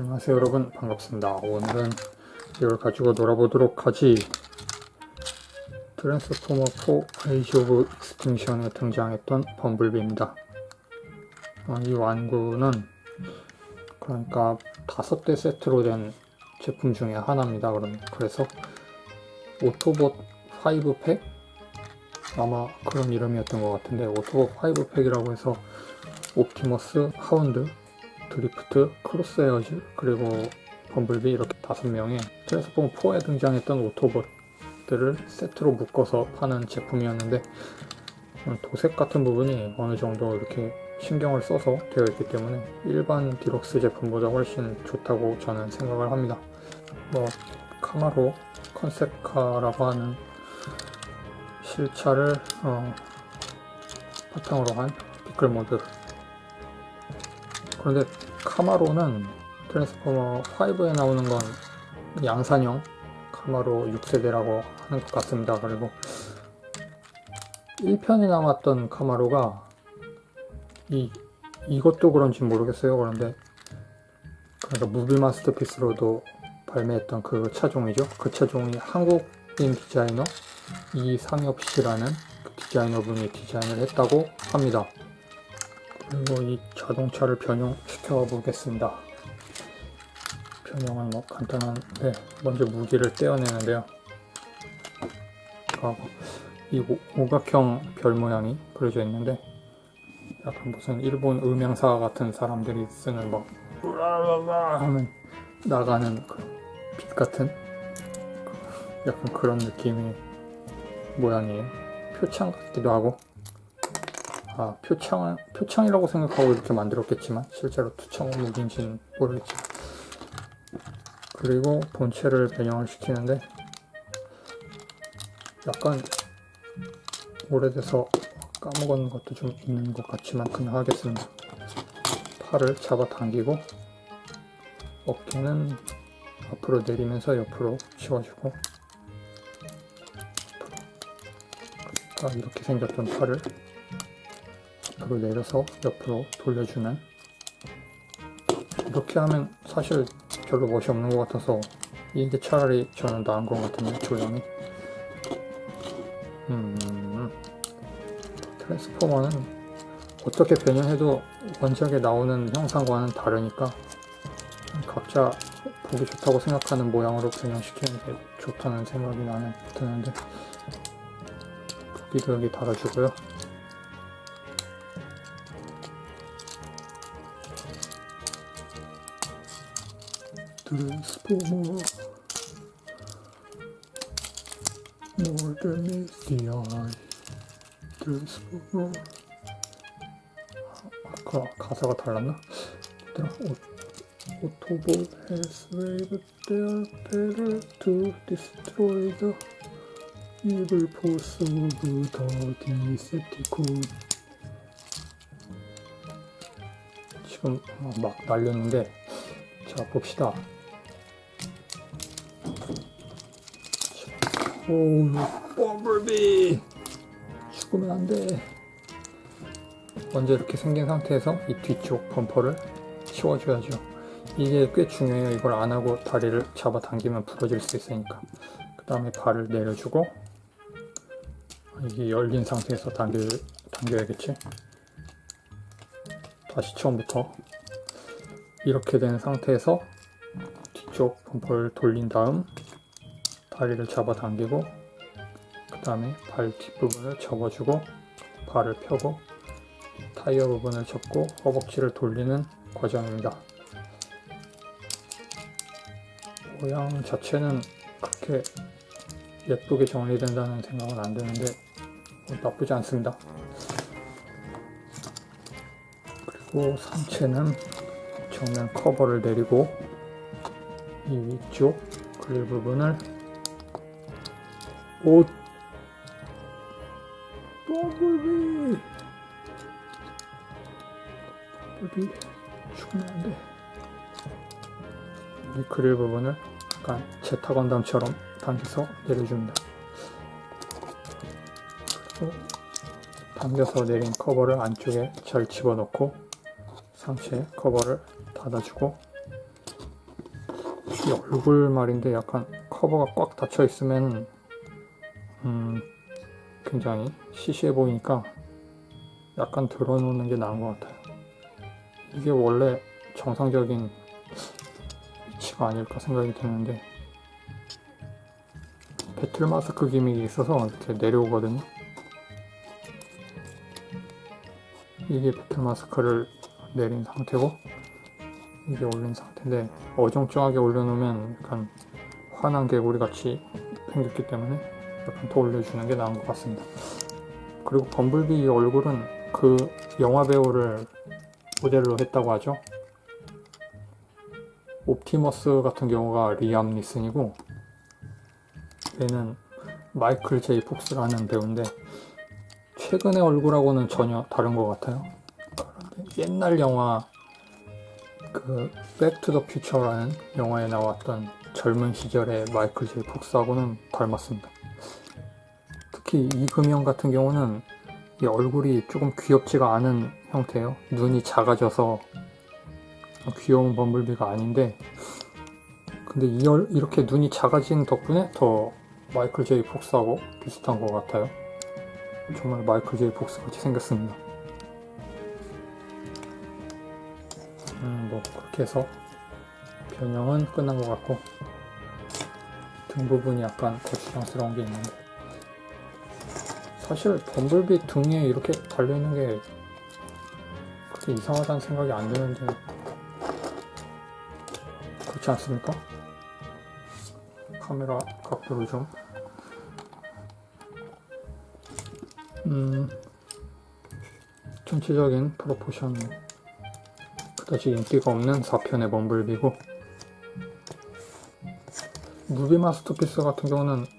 안녕하세요 여러분. 반갑습니다. 오늘은 이걸 가지고 놀아보도록 하지. 트랜스포머 4 에이지 오브 익스팅션에 등장했던 범블비입니다. 어, 이 완구는 그러니까 다섯 대 세트로 된 제품 중에 하나입니다 그럼 그래서 오토봇 5팩? 아마 그런 이름이었던 것 같은데 오토봇 5팩이라고 해서 옵티머스, 하운드, 드리프트, 크로스 에어즈 그리고 범블비 이렇게 다섯 명의 트랜스포머 4에 등장했던 오토봇들을 세트로 묶어서 파는 제품이었는데 음, 도색 같은 부분이 어느 정도 이렇게 신경을 써서 되어 있기 때문에 일반 디럭스 제품보다 훨씬 좋다고 저는 생각을 합니다. 뭐 카마로 컨셉카라고 하는 실차를 어, 바탕으로 한 피클 모드 그런데 카마로는 트랜스포머 5에 나오는 건 양산형 카마로 6세대라고 하는 것 같습니다. 그리고 1편에 남았던 카마로가 이 이것도 그런지 모르겠어요. 그런데 그러니까 무비 마스터피스로도 발매했던 그 차종이죠. 그 차종이 한국인 디자이너 이상엽 씨라는 그 디자이너분이 디자인을 했다고 합니다. 그리고 이 자동차를 변형시켜 보겠습니다. 변형은 뭐 간단한데 먼저 무기를 떼어내는데요. 이 오- 오각형 별 모양이 그려져 있는데 약간 무슨 일본 음향사 같은 사람들이 쓰는 막 우라라라 하면 나가는 그빛 같은 약간 그런 느낌의 모양이에요. 표창 같기도 하고 아, 표창을, 표창이라고 생각하고 이렇게 만들었겠지만, 실제로 투창은 무기인지는 모르겠지만. 그리고 본체를 변형을 시키는데, 약간 오래돼서 까먹은 것도 좀 있는 것 같지만, 그냥 하겠습니다. 팔을 잡아 당기고, 어깨는 앞으로 내리면서 옆으로 치워주고, 아, 이렇게 생겼던 팔을 앞으로 내려서 옆으로 돌려주는. 이렇게 하면 사실 별로 멋이 없는 것 같아서 이게 차라리 저는 나은 것 같은데 조형이 음 트랜스포머는 어떻게 변형해도 원작에 나오는 형상과는 다르니까 각자 보기 좋다고 생각하는 모양으로 변형시키는 게 좋다는 생각이 나는 드는데 여기도 여기 달아주고요 트랜스포머 the eye 트랜스포머 아까 가사가 달랐나? 얘들아 오, 오토봇 has waved their pedal to destroy the evil force of the Decepticon 지금 어, 막 날렸는데 자 봅시다 오우 범블비. 죽으면 안돼. 먼저 이렇게 생긴 상태에서 이 뒤쪽 범퍼를 치워줘야죠. 이게 꽤 중요해요. 이걸 안 하고 다리를 잡아 당기면 부러질 수 있으니까. 그 다음에 발을 내려주고 이게 열린 상태에서 당겨, 당겨야겠지? 다시 처음부터 이렇게 된 상태에서 뒤쪽 범퍼를 돌린 다음 다리를 잡아 당기고 그 다음에 발 뒷부분을 접어주고 발을 펴고 타이어 부분을 접고 허벅지를 돌리는 과정입니다. 모양 자체는 그렇게 예쁘게 정리된다는 생각은 안 드는데 뭐 나쁘지 않습니다. 그리고 상체는 정면 커버를 내리고 이 위쪽 그릴 부분을 옷. 범블비. 범블비 죽으면 안돼. 이 그릴 부분을 약간 제타 건담처럼 당겨서 내려줍니다. 그리고 당겨서 내린 커버를 안쪽에 잘 집어넣고 상체 커버를 닫아주고 이 얼굴 말인데 약간 커버가 꽉 닫혀 있으면 음, 굉장히 시시해 보이니까 약간 드러놓는 게 나은 것 같아요. 이게 원래 정상적인 위치가 아닐까 생각이 드는데 배틀 마스크 기믹이 있어서 이렇게 내려오거든요. 이게 배틀 마스크를 내린 상태고 이게 올린 상태인데 어정쩡하게 올려놓으면 약간 환한 개구리 같이 생겼기 때문에 약간 더 올려주는 게 나은 것 같습니다. 그리고 범블비 얼굴은 그 영화 배우를 모델로 했다고 하죠. 옵티머스 같은 경우가 리암 니슨이고 얘는 마이클 제이 폭스라는 배우인데 최근의 얼굴하고는 전혀 다른 것 같아요. 옛날 영화 그 백투 더 퓨처라는 영화에 나왔던 젊은 시절의 마이클 제이 폭스하고는 닮았습니다. 특히 이금영 같은 경우는 이 얼굴이 조금 귀엽지가 않은 형태예요. 눈이 작아져서 귀여운 범블비가 아닌데 근데 이 얼- 이렇게 눈이 작아진 덕분에 더 마이클 제이 폭스하고 비슷한 것 같아요. 정말 마이클 제이 폭스 같이 생겼습니다. 음, 뭐 그렇게 해서 변형은 끝난 것 같고 등 부분이 약간 거추장스러운 게 있는데 사실 범블비 등에 이렇게 달려있는 게 그렇게 이상하다는 생각이 안 드는데 그렇지 않습니까? 카메라 각도를 좀 음, 전체적인 프로포션은 그다지 인기가 없는 4편의 범블비고 무비 마스터피스 같은 경우는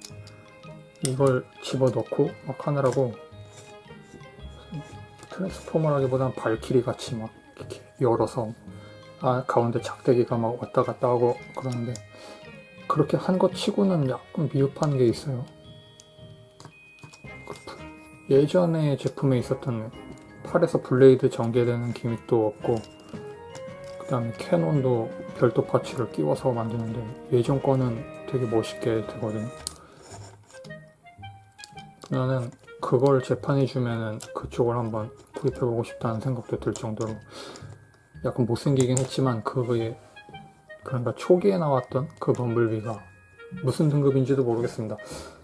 이걸 집어넣고 막 하느라고 트랜스포머라기보다는 발키리 같이 막 이렇게 열어서 아 가운데 작대기가 막 왔다 갔다 하고 그러는데 그렇게 한 것 치고는 약간 미흡한 게 있어요. 그 부- 예전에 제품에 있었던 팔에서 블레이드 전개되는 기믹도 없고 그 다음에 캐논도 별도 파츠를 끼워서 만드는데 예전 거는 되게 멋있게 되거든요. 나는 그걸 재판해주면은 그쪽을 한번 구입해보고 싶다는 생각도 들 정도로 약간 못생기긴 했지만 그거에 그러니까 초기에 나왔던 그 범블비가 무슨 등급인지도 모르겠습니다.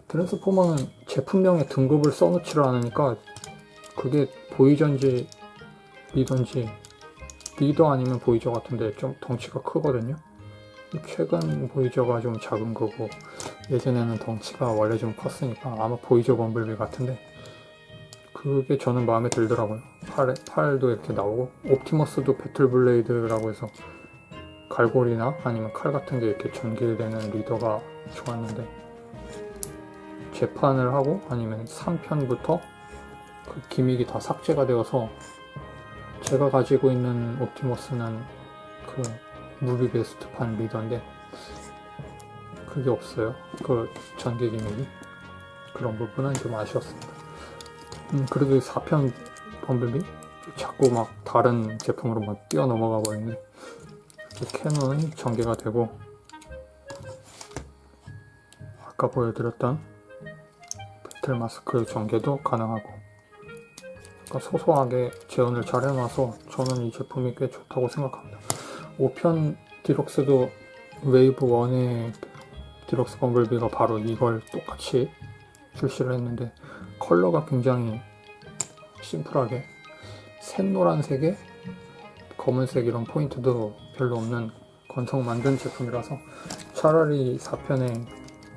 트랜스포머는 제품명에 등급을 써놓지를 않으니까 그게 보이전지 리던지 리더 아니면 보이저 같은데 좀 덩치가 크거든요. 최근 보이저가 좀 작은 거고 예전에는 덩치가 원래 좀 컸으니까 아마 보이저 범블비 같은데 그게 저는 마음에 들더라고요. 팔에, 팔도 이렇게 나오고 옵티머스도 배틀블레이드라고 해서 갈고리나 아니면 칼 같은 게 이렇게 전개되는 리더가 좋았는데 재판을 하고 아니면 3편부터 그 기믹이 다 삭제가 되어서 제가 가지고 있는 옵티머스는 그 무비 베스트판 리더인데 그게 없어요. 그 전개 기믹이 그런 부분은 좀 아쉬웠습니다. 음, 그래도 4편 범블비 자꾸 막 다른 제품으로 막 뛰어 넘어가 버리는데 캐논은 전개가 되고 아까 보여드렸던 배틀 마스크 전개도 가능하고 그러니까 소소하게 재현을 잘 해놔서 저는 이 제품이 꽤 좋다고 생각합니다. 5편 디럭스도 웨이브 1의 디럭스 범블비가 바로 이걸 똑같이 출시를 했는데 컬러가 굉장히 심플하게 샛노란색에 검은색 이런 포인트도 별로 없는 건성 만든 제품이라서 차라리 4편에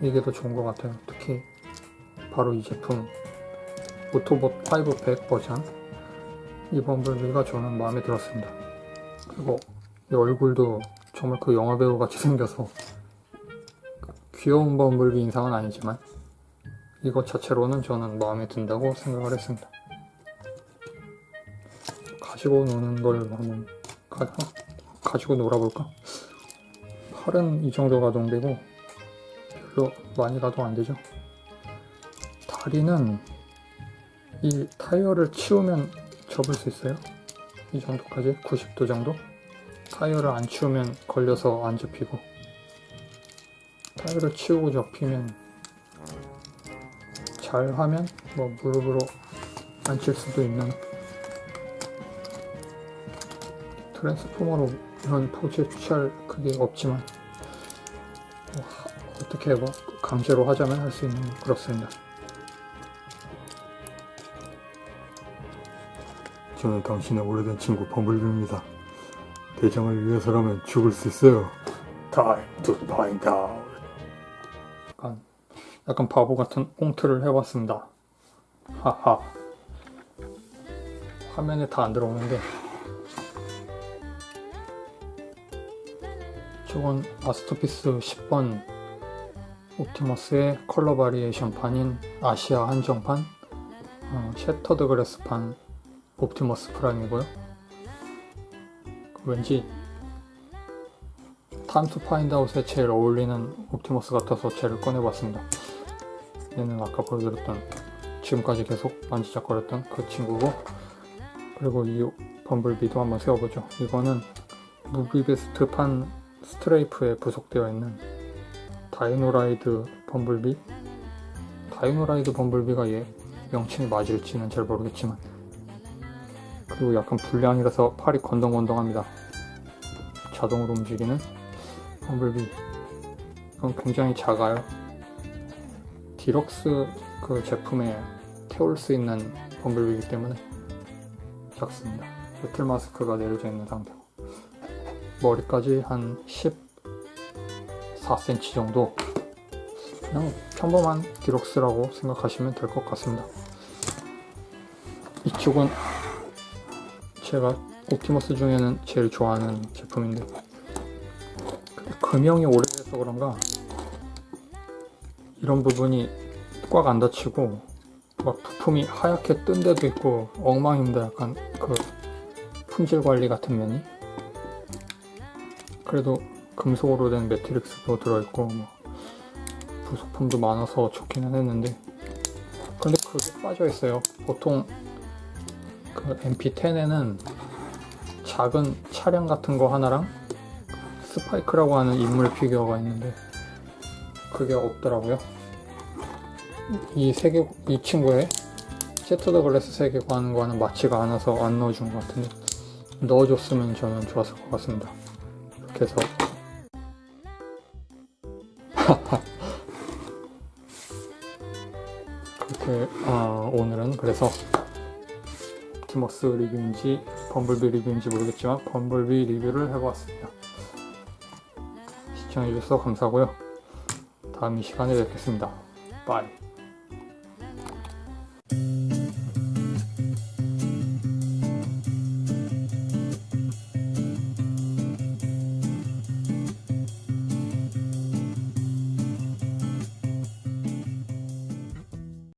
이게 더 좋은 것 같아요. 특히 바로 이 제품 오토봇 500 버전 이 범블비가 저는 마음에 들었습니다. 그리고 이 얼굴도 정말 그 영화 배우 같이 생겨서 귀여운 범블비 인상은 아니지만 이것 자체로는 저는 마음에 든다고 생각을 했습니다. 가지고 노는 걸 한번 가, 가지고 놀아볼까? 팔은 이 정도 가동되고 별로 많이 가동 안 되죠. 다리는 이 타이어를 치우면 접을 수 있어요. 이 정도까지 90도 정도. 타이어를 안 치우면 걸려서 안 접히고 타일을 치우고 접히면 잘 하면 뭐 무릎으로 앉힐 수도 있는 트랜스포머로 이런 포즈에 취할 그게 없지만 뭐 하- 어떻게 뭐 강제로 하자면 할 수 있는 그렇습니다. 저는 당신의 오래된 친구 범블비입니다. 대장을 위해서라면 죽을 수 있어요. Time to find out. 약간, 바보 같은 꽁트를 해봤습니다. 하하. 화면에 다 안 들어오는데. 저건 마스터피스 10번 옵티머스의 컬러 바리에이션 판인 아시아 한정판, 어, 셔터드 그래스 판 옵티머스 프라임이고요. 왠지 타임투 파인드아웃에 제일 어울리는 옵티머스 같아서 쟤를 꺼내봤습니다. 얘는 아까 보여드렸던 지금까지 계속 만지작거렸던 그 친구고 그리고 이 범블비도 한번 세워보죠. 이거는 무비베스트판 스트레이프에 부속되어 있는 다이노라이드 범블비 다이노라이드 범블비가 얘 명칭이 맞을지는 잘 모르겠지만 그리고 약간 불량이라서 팔이 건덩건덩합니다. 자동으로 움직이는 범블비 이건 굉장히 작아요 디럭스 그 제품에 태울 수 있는 범블비이기 때문에 작습니다. 배틀 마스크가 내려져 있는 상태고 머리까지 한 14cm 정도? 그냥 평범한 디럭스라고 생각하시면 될 것 같습니다. 이쪽은 제가 옵티머스 중에는 제일 좋아하는 제품인데 금형이 오래돼서 그런가 이런 부분이 꽉 안 닫히고 막 부품이 하얗게 뜬 데도 있고 엉망입니다. 약간 그 품질 관리 같은 면이. 그래도 금속으로 된 매트릭스도 들어있고 뭐 부속품도 많아서 좋기는 했는데. 근데 그게 빠져 있어요. 보통 그 MP10에는 작은 차량 같은 거 하나랑 스파이크라고 하는 인물 피규어가 있는데 그게 없더라고요. 이 세계 이 친구의 셰터드 글래스 세계관과는 맞지가 않아서 안 넣어준 것 같은데 넣어줬으면 저는 좋았을 것 같습니다. 이렇게 해서 그렇게 어, 오늘은 그래서 옵티머스 리뷰인지 범블비 리뷰인지 모르겠지만 범블비 리뷰를 해보았습니다. 시청해주셔서 감사하고요. 다음 이 시간에 뵙겠습니다. 바이.